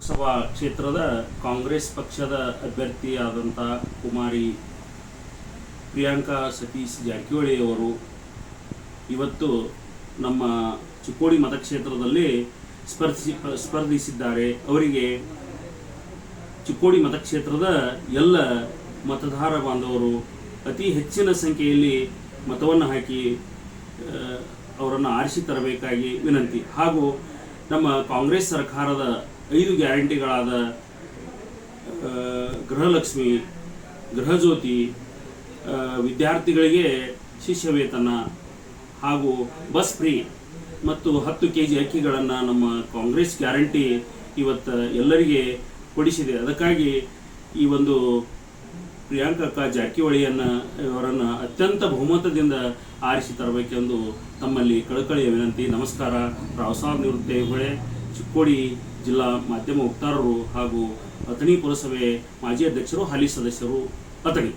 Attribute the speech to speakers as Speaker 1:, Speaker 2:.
Speaker 1: ಲೋಕಸಭಾ ಕ್ಷೇತ್ರದ ಕಾಂಗ್ರೆಸ್ ಪಕ್ಷದ ಅಭ್ಯರ್ಥಿಯಾದಂಥ ಕುಮಾರಿ ಪ್ರಿಯಾಂಕಾ ಸತೀಶ್ ಜಾರಕಿಹೊಳಿ ಅವರು ಇವತ್ತು ನಮ್ಮ ಚಿಕ್ಕೋಡಿ ಮತಕ್ಷೇತ್ರದಲ್ಲಿ ಸ್ಪರ್ಧಿಸಿ ಸ್ಪರ್ಧಿಸಿದ್ದಾರೆ. ಅವರಿಗೆ ಚಿಕ್ಕೋಡಿ ಮತಕ್ಷೇತ್ರದ ಎಲ್ಲ ಮತದಾರ ಬಾಂಧವರು ಅತಿ ಹೆಚ್ಚಿನ ಸಂಖ್ಯೆಯಲ್ಲಿ ಮತವನ್ನು ಹಾಕಿ ಅವರನ್ನು ಆರಿಸಿ ತರಬೇಕಾಗಿ ವಿನಂತಿ. ಹಾಗೂ ನಮ್ಮ ಕಾಂಗ್ರೆಸ್ ಸರ್ಕಾರದ ಐದು ಗ್ಯಾರಂಟಿಗಳಾದ ಗೃಹಲಕ್ಷ್ಮಿ, ಗೃಹಜ್ಯೋತಿ ವಿದ್ಯಾರ್ಥಿಗಳಿಗೆ ಶಿಷ್ಯ ವೇತನ ಹಾಗೂ ಬಸ್ ಫ್ರೀ ಮತ್ತು ಹತ್ತು ಕೆ ಜಿ ಅಕ್ಕಿಗಳನ್ನು ನಮ್ಮ ಕಾಂಗ್ರೆಸ್ ಗ್ಯಾರಂಟಿ ಇವತ್ತು ಎಲ್ಲರಿಗೆ ಕೊಡಿಸಿದೆ. ಅದಕ್ಕಾಗಿ ಈ ಒಂದು ಪ್ರಿಯಾಂಕಾ ಜಾರಕಿಹೊಳಿಯನ್ನು ಇವರನ್ನು ಅತ್ಯಂತ ಬಹುಮತದಿಂದ ಆರಿಸಿ ತರಬೇಕೆಂದು ತಮ್ಮಲ್ಲಿ ಕಳಕಳಿಯ ವಿನಂತಿ. ನಮಸ್ಕಾರ. ರಾವಸಾಬ್ ನಿವೃತ್ತ ಹೊಳೆ ಚಿಕ್ಕೋಡಿ ಜಿಲ್ಲಾ ಮಾಧ್ಯಮ ವಕ್ತಾರರು ಹಾಗೂ ಅಥಣಿ ಪುರಸಭೆ ಮಾಜಿ ಅಧ್ಯಕ್ಷರು ಹಾಲಿ ಸದಸ್ಯರು ಅಥಣಿ.